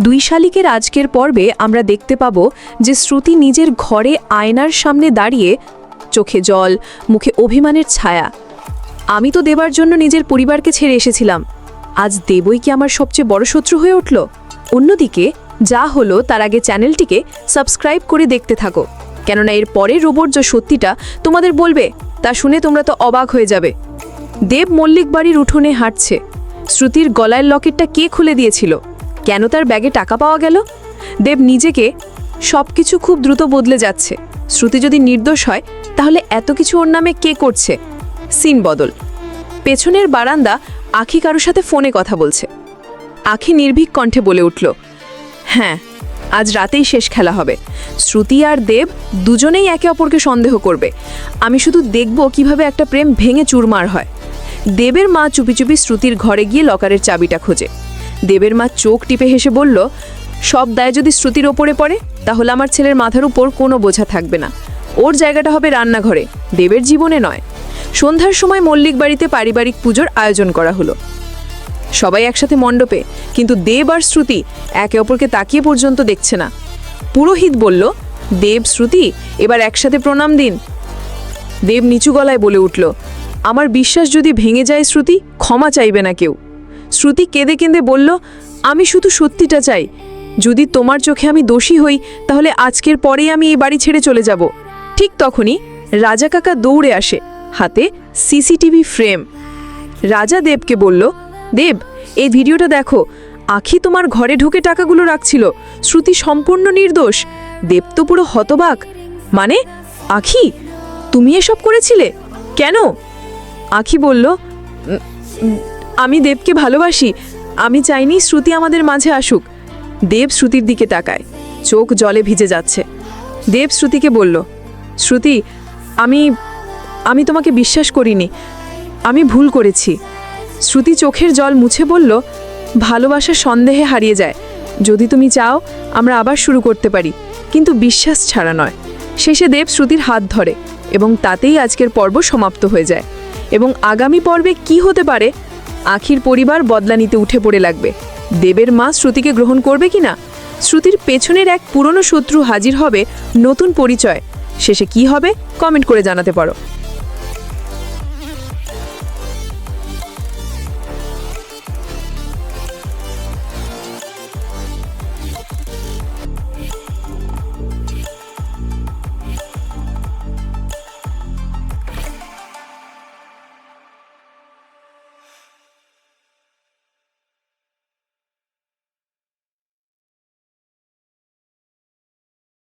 দুই শালিকের আজকের পর্বে আমরা দেখতে পাব যে শ্রুতি নিজের ঘরে আয়নার সামনে দাঁড়িয়ে চোখে জল, মুখে অভিমানের ছায়া। আমি তো দেবার জন্য নিজের পরিবারকে ছেড়ে এসেছিলাম। আজ দেবই কি আমার সবচেয়ে বড় শত্রু হয়ে উঠল? অন্যদিকে, যা হলো তার আগে চ্যানেলটিকে সাবস্ক্রাইব করে দেখতে থাকো। কেননা এর পরে রোবট যে সত্যিটা তোমাদের বলবে, তা শুনে তোমরা তো অবাক হয়ে যাবে। দেব মল্লিক বাড়ির উঠোনে হাঁটছে। শ্রুতির গলায় লকেটটা কে খুলে দিয়েছিল? কেন তার ব্যাগে টাকা পাওয়া গেল? দেব নিজেকে সব কিছু খুব দ্রুত বদলে যাচ্ছে। শ্রুতি যদি নির্দোষ হয়, তাহলে এত কিছু ওর নামে কে করছে? সিন বদল। পেছনের বারান্দা আখি কারোর সাথে ফোনে কথা বলছে। আখি নির্ভীক কণ্ঠে বলে উঠল হ্যাঁ আজ রাতেই শেষ খেলা হবে। শ্রুতি আর দেব দুজনেই একে অপরকে সন্দেহ করবে। আমি শুধু দেখব কীভাবে একটা প্রেম ভেঙে চুরমার হয়। দেবের মা চুপি চুপি শ্রুতির ঘরে গিয়ে লকারের চাবিটা খোঁজে। দেবের মা চোখ টিপে হেসে বলল, সব দায় যদি শ্রুতির ওপরে পড়ে, তাহলে আমার ছেলের মাথার উপর কোনো বোঝা থাকবে না। ওর জায়গাটা হবে রান্নাঘরে, দেবের জীবনে নয়। সন্ধ্যার সময় মল্লিক বাড়িতে পারিবারিক পুজোর আয়োজন করা হলো। সবাই একসাথে মণ্ডপে, কিন্তু দেব আর শ্রুতি একে অপরকে তাকিয়ে পর্যন্ত দেখছে না। পুরোহিত বলল, দেব, শ্রুতি, এবার একসাথে প্রণাম দিন। দেব নিচু গলায় বলে উঠল, আমার বিশ্বাস যদি ভেঙে যায় শ্রুতি, ক্ষমা চাইবে না কেউ। শ্রুতি কেঁদে কেঁদে বলল আমি শুধু সত্যিটা চাই। যদি তোমার চোখে আমি দোষী হই তাহলে আজকের পরেই আমি এই বাড়ি ছেড়ে চলে যাব। ঠিক তখনই রাজা কাকা দৌড়ে আসে। হাতে সিসিটিভি ফ্রেম। রাজা দেবকে বলল দেব এই ভিডিওটা দেখো। আখি তোমার ঘরে ঢুকে টাকাগুলো রাখছিল। শ্রুতি সম্পূর্ণ নির্দোষ। দেব তো পুরো হতবাক। মানে আখি তুমি এসব করেছিলে? কেন? আখি বলল "উম, উম, আমি দেবকে ভালোবাসি। আমি চাইনি শ্রুতি আমাদের মাঝে আসুক। দেব শ্রুতির দিকে তাকায়। চোখ জলে ভিজে যাচ্ছে। দেব শ্রুতিকে বলল, শ্রুতি, আমি আমি তোমাকে বিশ্বাস করিনি। আমি ভুল করেছি। শ্রুতি চোখের জল মুছে বলল ভালোবাসা সন্দেহে হারিয়ে যায়। যদি তুমি চাও, আমরা আবার শুরু করতে পারি। কিন্তু বিশ্বাস ছাড়া নয়। শেষে দেব শ্রুতির হাত ধরে এবং তাতেই আজকের পর্ব সমাপ্ত হয়ে যায়। এবং আগামী পর্বে কি হতে পারে আখির পরিবার বদলা নিতে উঠে পড়ে লাগবে। দেবের মা শ্রুতিকে গ্রহণ করবে কি না শ্রুতির পেছনের এক পুরনো শত্রু হাজির হবে নতুন পরিচয়। শেষে কি হবে? কমেন্ট করে জানাতে পারো।